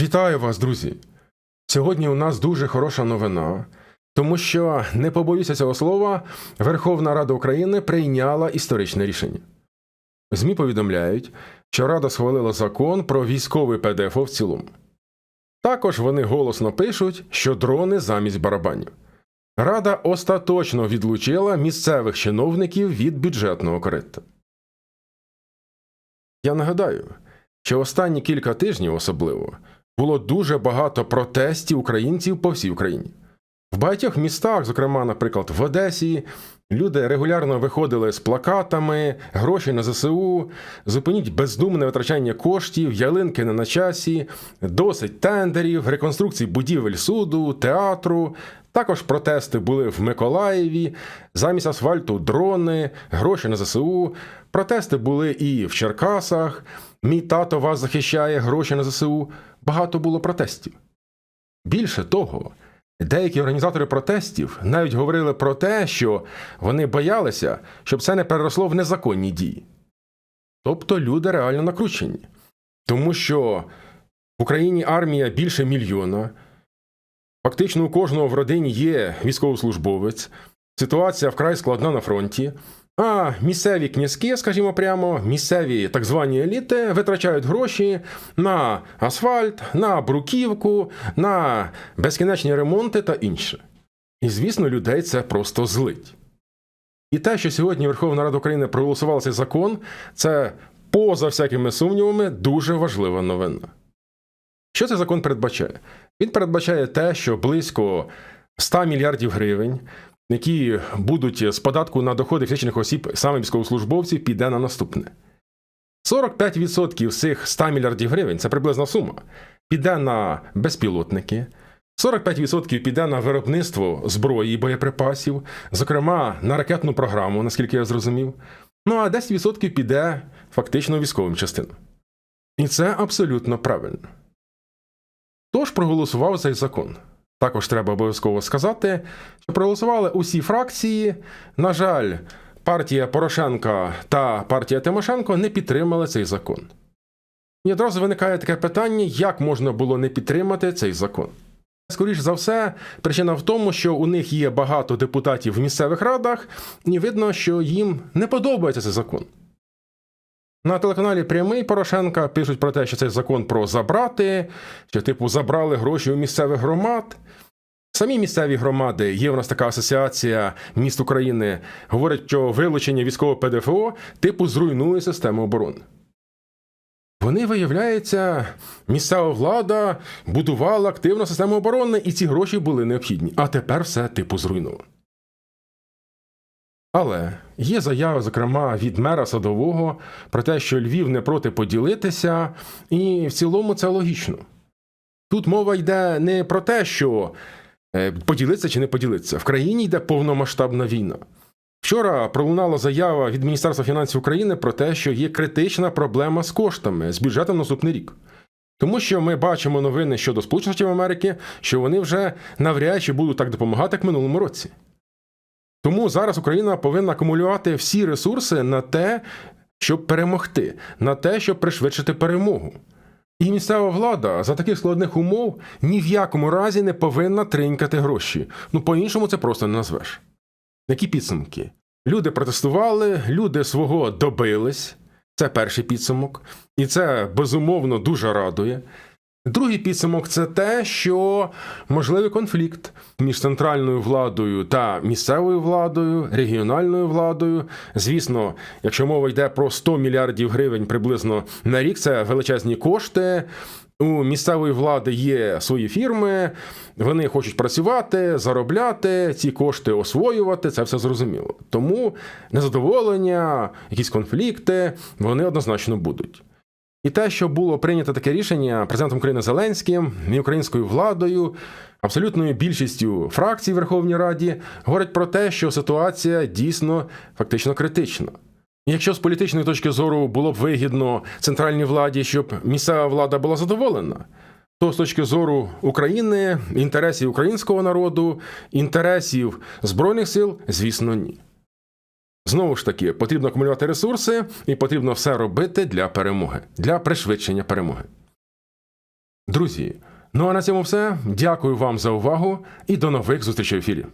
Вітаю вас, друзі! Сьогодні у нас дуже хороша новина, тому що, не побоюся цього слова, Верховна Рада України прийняла історичне рішення. ЗМІ повідомляють, що Рада схвалила закон про військовий ПДФО в цілому. Також вони голосно пишуть, що дрони замість барабанів. Рада остаточно відлучила місцевих чиновників від бюджетного корита. Я нагадаю, що останні кілька тижнів особливо було дуже багато протестів українців по всій Україні. В багатьох містах, зокрема, наприклад, в Одесі, люди регулярно виходили з плакатами, гроші на ЗСУ, зупиніть бездумне витрачання коштів, ялинки не на часі, досить тендерів, реконструкцій будівель суду, театру. Також протести були в Миколаєві, замість асфальту дрони, гроші на ЗСУ. Протести були і в Черкасах. Мій тато вас захищає, гроші на ЗСУ. Багато було протестів. Більше того, деякі організатори протестів навіть говорили про те, що вони боялися, щоб це не переросло в незаконні дії. Тобто люди реально накручені. Тому що в Україні армія більше мільйона, фактично у кожного в родині є військовослужбовець, ситуація вкрай складна на фронті. А місцеві князьки, скажімо прямо, місцеві так звані еліти витрачають гроші на асфальт, на бруківку, на безкінечні ремонти та інше. І, звісно, людей це просто злить. І те, що сьогодні Верховна Рада України проголосувала цей закон, це поза всякими сумнівами дуже важлива новина. Що цей закон передбачає? Він передбачає те, що близько 100 мільярдів гривень які будуть з податку на доходи фізичних осіб саме військовослужбовців, піде на наступне. 45% цих 100 мільярдів гривень це приблизна сума, піде на безпілотники, 45% піде на виробництво зброї і боєприпасів, зокрема на ракетну програму, наскільки я зрозумів. Ну а 10% піде фактично військовим частинам. І це абсолютно правильно. Тож проголосував цей закон. Також треба обов'язково сказати, що проголосували усі фракції. На жаль, партія Порошенка та партія Тимошенко не підтримали цей закон. І одразу виникає таке питання, як можна було не підтримати цей закон. Скоріше за все, причина в тому, що у них є багато депутатів в місцевих радах, і видно, що їм не подобається цей закон. На телеканалі Прямий Порошенка пишуть про те, що цей закон про забрати, що, типу, забрали гроші у місцевих громад. Самі місцеві громади, є в нас така асоціація міст України, говорять, що вилучення військового ПДФО типу зруйнує систему оборони. Вони, виявляється, місцева влада будувала активну систему оборони, і ці гроші були необхідні. А тепер все типу зруйновано. Але є заява, зокрема, від мера садового про те, що Львів не проти поділитися, і в цілому це логічно. Тут мова йде не про те, що е, поділитися чи не поділитися. В країні йде повномасштабна війна. Вчора пролунала заява від Міністерства фінансів України про те, що є критична проблема з коштами з бюджетом наступний рік. Тому що ми бачимо новини щодо Сполучених Штатів Америки, що вони вже навряд чи будуть так допомагати, як минулому році. Тому зараз Україна повинна акумулювати всі ресурси на те, щоб перемогти, на те, щоб пришвидшити перемогу. І місцева влада за таких складних умов ні в якому разі не повинна тринькати гроші. Ну по-іншому це просто не назвеш. Які підсумки? Люди протестували, люди свого добились. Це перший підсумок, і це безумовно дуже радує. Другий підсумок це те, що можливий конфлікт між центральною владою та місцевою владою, регіональною владою. Звісно, якщо мова йде про 100 мільярдів гривень приблизно на рік, це величезні кошти. У місцевої влади є свої фірми, вони хочуть працювати, заробляти, ці кошти освоювати, це все зрозуміло. Тому незадоволення, якісь конфлікти, вони однозначно будуть. І те, що було прийнято таке рішення президентом України Зеленським і українською владою, абсолютною більшістю фракцій Верховній Раді, говорить про те, що ситуація дійсно фактично критична. І Якщо з політичної точки зору було б вигідно центральній владі, щоб місцева влада була задоволена, то з точки зору України, інтересів українського народу, інтересів Збройних сил, звісно, ні. Знову ж таки, потрібно акумулювати ресурси і потрібно все робити для перемоги, для пришвидшення перемоги. Друзі, ну а на цьому все. Дякую вам за увагу і до нових зустрічей в ефірі.